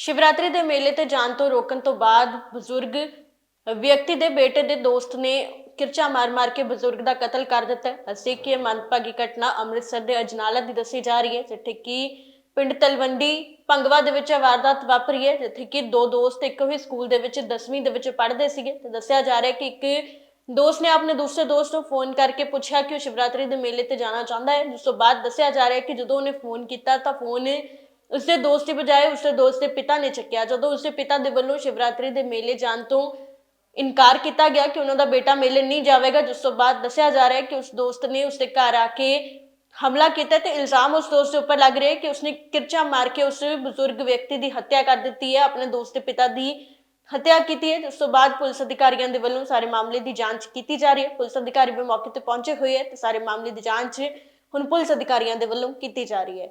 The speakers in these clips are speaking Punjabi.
ਸ਼ਿਵਰਾਤਰੀ ਦੇ ਮੇਲੇ ਤੇ ਜਾਣ ਤੋਂ ਰੋਕਣ ਤੋਂ ਬਾਅਦ ਬਜ਼ੁਰਗ ਵਿਅਕਤੀ ਦੇ ਬੇਟੇ ਦੇ ਦੋਸਤ ਨੇ ਕਿਰਚਾ ਮਾਰ-ਮਾਰ ਕੇ ਬਜ਼ੁਰਗ ਦਾ ਕਤਲ ਕਰ ਦਿੱਤਾ ਅਸੀਂ ਕਿ ਇਹ ਮੰਦਭਾਗੀ ਘਟਨਾ ਅੰਮ੍ਰਿਤਸਰ ਦੇ ਅਜਨਾਲਾ ਦੀ ਦੱਸੀ ਜਾ ਰਹੀ ਹੈ, ਜਿੱਥੇ ਕਿ ਪਿੰਡ ਤਲਵੰਡੀ ਪੰਗਵਾ ਦੇ ਵਿੱਚ ਇਹ ਵਾਰਦਾਤ ਵਾਪਰੀ ਹੈ, ਜਿੱਥੇ ਕਿ ਦੋ ਦੋਸਤ ਇੱਕੋ ਹੀ ਸਕੂਲ ਦੇ ਵਿੱਚ 10ਵੀਂ ਦੇ ਵਿੱਚ ਪੜ੍ਹਦੇ ਸੀਗੇ। ਤੇ ਦੱਸਿਆ ਜਾ ਰਿਹਾ ਹੈ ਕਿ ਇੱਕ ਦੋਸਤ ਨੇ ਆਪਣੇ ਦੂਸਰੇ ਦੋਸਤ ਨੂੰ ਫੋਨ ਕਰਕੇ ਪੁੱਛਿਆ ਕਿ ਉਹ ਸ਼ਿਵਰਾਤਰੀ ਦੇ ਮੇਲੇ ਤੇ ਜਾਣਾ ਚਾਹੁੰਦਾ ਹੈ। ਜਿਸ ਤੋਂ ਬਾਅਦ ਦੱਸਿਆ ਜਾ ਰਿਹਾ ਹੈ ਕਿ ਜਦੋਂ ਉਹਨੇ ਫੋਨ ਕੀਤਾ ਤਾਂ ਫੋਨ ਉਸਦੇ ਦੋਸਤ ਦੀ ਬਜਾਏ ਉਸਦੇ ਦੋਸਤ ਦੇ ਪਿਤਾ ਨੇ ਚੱਕਿਆ। ਜਦੋਂ ਉਸਦੇ ਪਿਤਾ ਦੇ ਵੱਲੋਂ ਸ਼ਿਵਰਾਤਰੀ ਦੇ ਮੇਲੇ ਜਾਣ ਤੋਂ ਇਨਕਾਰ ਕੀਤਾ ਗਿਆ ਕਿ ਉਹਨਾਂ ਦਾ ਬੇਟਾ ਮੇਲੇ ਨਹੀਂ ਜਾਵੇਗਾ, ਜਿਸ ਤੋਂ ਬਾਅਦ ਦੱਸਿਆ ਜਾ ਰਿਹਾ ਹੈ ਕਿ ਉਸ ਦੋਸਤ ਨੇ ਉਸਦੇ ਘਰ ਆ ਕੇ ਹਮਲਾ ਕੀਤਾ ਤੇ ਇਲਜ਼ਾਮ ਉਸ ਦੋਸਤ ਦੇ ਉੱਪਰ ਲੱਗ ਰਿਹਾ ਹੈ ਕਿ ਉਸਨੇ ਕਿਰਚਾ ਮਾਰ ਕੇ ਉਸ ਬਜ਼ੁਰਗ ਵਿਅਕਤੀ ਦੀ ਹੱਤਿਆ ਕਰ ਦਿੱਤੀ ਹੈ, ਆਪਣੇ ਦੋਸਤ ਦੇ ਪਿਤਾ ਦੀ ਹੱਤਿਆ ਕੀਤੀ ਹੈ। ਉਸ ਤੋਂ ਬਾਅਦ ਪੁਲਿਸ ਅਧਿਕਾਰੀਆਂ ਦੇ ਵੱਲੋਂ ਸਾਰੇ ਮਾਮਲੇ ਦੀ ਜਾਂਚ ਕੀਤੀ ਜਾ ਰਹੀ ਹੈ। ਪੁਲਿਸ ਅਧਿਕਾਰੀ ਵੀ ਮੌਕੇ ਤੇ ਪਹੁੰਚੇ ਹੋਏ ਹੈ ਤੇ ਸਾਰੇ ਮਾਮਲੇ ਦੀ ਜਾਂਚ ਹੁਣ ਪੁਲਿਸ ਅਧਿਕਾਰੀਆਂ ਦੇ ਵੱਲੋਂ ਕੀਤੀ ਜਾ ਰਹੀ ਹੈ।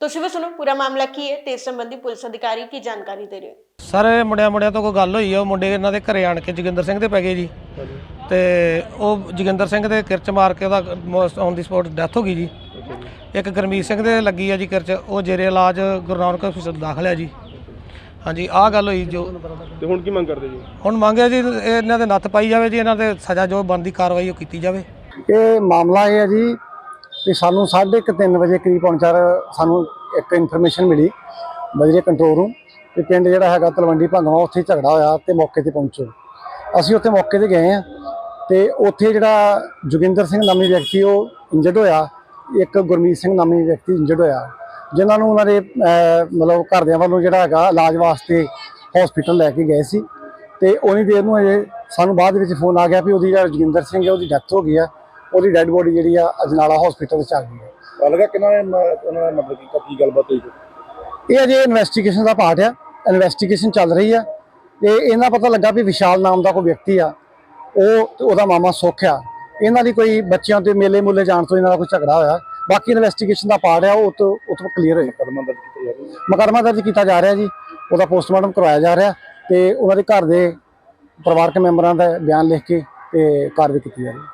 ਸੁਣੋ ਪੂਰਾ ਮਾਮਲਾ ਕੀ ਹੈ ਤੇ ਇਸ ਸੰਬੰਧੀ ਪੁਲਿਸ ਅਧਿਕਾਰੀ ਕੀ ਜਾਣਕਾਰੀ ਦੇ ਰਹੇ ਹੋ ਸਰ ਇਹ ਮੁੰਡਿਆਂ ਮੁੰਡਿਆਂ ਤੋਂ ਕੋਈ ਗੱਲ ਹੋਈ ਆ ਉਹ ਮੁੰਡੇ ਇਹਨਾਂ ਦੇ ਘਰੇ ਆਣ ਕੇ ਜੋਗਿੰਦਰ ਸਿੰਘ ਦੇ ਪੈ ਗਏ ਜੀ ਤੇ ਉਹ ਜੋਗਿੰਦਰ ਸਿੰਘ ਦੇ ਕਿਰਚ ਮਾਰ ਕੇ ਉਹਦਾ ਔਨ ਦੀ ਸਪੋਟ ਡੈਥ ਹੋ ਗਈ ਜੀ ਇੱਕ ਗਰਮੀਤ ਸਿੰਘ ਦੇ ਲੱਗੀ ਆ ਜੀ ਕਿਰਚ ਉਹ ਜੇਰੇ ਇਲਾਜ ਗੁਰੂ ਨਾਨਕ ਹਸਪਤਾਲ ਦਾਖਲ ਹੈ ਜੀ ਹਾਂਜੀ ਆਹ ਗੱਲ ਹੋਈ ਜੋ ਤੇ ਹੁਣ ਕੀ ਮੰਗ ਕਰਦੇ ਜੀ ਹੁਣ ਮੰਗਿਆ ਜੀ ਇਹ ਇਹਨਾਂ ਦੇ ਨੱਥ ਪਾਈ ਜਾਵੇ ਜੀ ਇਹਨਾਂ ਦੇ ਸਜ਼ਾ ਜੋ ਬਣਦੀ ਕਾਰਵਾਈ ਉਹ ਕੀਤੀ ਜਾਵੇ ਇਹ ਮਾਮਲਾ ਇਹ ਹੈ ਜੀ ਕਿ ਸਾਨੂੰ 3:30 ਵਜੇ ਕਰੀਬ ਪਹੁੰਚਾਰ ਸਾਨੂੰ ਇੱਕ ਇਨਫੋਰਮੇਸ਼ਨ ਮਿਲੀ ਬਜਰੇ ਕੰਟਰੋਲ ਰੂਮ ਕਿ ਪਿੰਡ ਜਿਹੜਾ ਹੈਗਾ ਤਲਵੰਡੀ ਭੰਗਵਾ ਉੱਥੇ ਝਗੜਾ ਹੋਇਆ ਤੇ ਮੌਕੇ ਤੇ ਪਹੁੰਚੋ। ਅਸੀਂ ਉੱਥੇ ਮੌਕੇ ਤੇ ਗਏ ਆ ਤੇ ਉੱਥੇ ਜਿਹੜਾ ਜੋਗਿੰਦਰ ਸਿੰਘ ਨਾਮੀ ਵਿਅਕਤੀ ਉਹ ਇੰਜਰਡ ਹੋਇਆ, ਇੱਕ ਗੁਰਮੀਤ ਸਿੰਘ ਨਾਮੀ ਵਿਅਕਤੀ ਇੰਜਰਡ ਹੋਇਆ, ਜਿਨ੍ਹਾਂ ਨੂੰ ਉਹਨਾਂ ਦੇ ਮਤਲਬ ਘਰਦਿਆਂ ਵੱਲੋਂ ਜਿਹੜਾ ਹੈਗਾ ਇਲਾਜ ਵਾਸਤੇ ਹਸਪੀਟਲ ਲੈ ਕੇ ਗਏ ਸੀ ਤੇ ਉਨੀ ਦੇਰ ਨੂੰ ਅਜੇ ਸਾਨੂੰ ਬਾਅਦ ਵਿੱਚ ਫੋਨ ਆ ਗਿਆ ਵੀ ਉਹਦੀ ਜਿਹੜਾ ਜੋਗਿੰਦਰ ਸਿੰਘ ਹੈ, ਉਹਦੀ ਡੈਥ ਹੋ ਗਈ ਆ। ਉਹਦੀ ਡੈੱਡ ਬੋਡੀ ਜਿਹੜੀ ਆ ਅਜਨਾਲਾ ਹਸਪੀਟਲ ਵਿੱਚ ਆ ਗਈ ਹੈ। ਪਤਾ ਲੱਗਾ ਕਿੰਨਾ ਨੇ ਮ- ਉਹਨਾਂ ਨੇ ਮਤਲਬ ਕੀਤਾ ਕੀ ਗੱਲਬਾਤ ਹੋਈ? ਇਹ ਅਜੇ ਇਨਵੈਸਟੀਗੇਸ਼ਨ ਦਾ ਪਾਰਟ ਆ। ਇਨਵੈਸਟੀਗੇਸ਼ਨ ਚੱਲ ਰਹੀ ਆ। ਤੇ ਇਹਨਾਂ ਪਤਾ ਲੱਗਾ ਵੀ ਵਿਸ਼ਾਲ ਨਾਮ ਦਾ ਕੋਈ ਵਿਅਕਤੀ ਆ। ਉਹ ਤੇ ਉਹਦਾ ਮਾਮਾ ਸੁੱਖ ਆ। ਇਹਨਾਂ ਦੀ ਕੋਈ ਬੱਚਿਆਂ ਤੇ ਮੇਲੇ ਮੁੱਲੇ ਜਾਣ ਤੋਂ ਇਹਨਾਂ ਦਾ ਕੋਈ ਝਗੜਾ ਹੋਇਆ। ਬਾਕੀ ਇਨਵੈਸਟੀਗੇਸ਼ਨ ਦਾ ਪਾਰਟ ਆ ਉਹ ਤੋਂ ਉਹ ਤੋਂ ਕਲੀਅਰ ਹੋਏ ਕਦਮ ਦਰਜ ਕੀਤਾ ਜਾ ਰਿਹਾ। ਮੁਕੱਦਮਾ ਦਰਜ ਕੀਤਾ ਜਾ ਰਿਹਾ ਜੀ। ਉਹਦਾ ਪੋਸਟਮਾਰਟਮ ਕਰਵਾਇਆ ਜਾ ਰਿਹਾ। ਤੇ ਉਹਨਾਂ ਦੇ ਘਰ ਦੇ ਪਰਿਵਾਰਕ ਮੈਂਬਰਾਂ ਦਾ ਬਿਆਨ ਲਿਖ ਕੇ ਤੇ ਕਾਰਵਾਈ ਕੀਤੀ ਜਾ ਰਹੀ ਹੈ।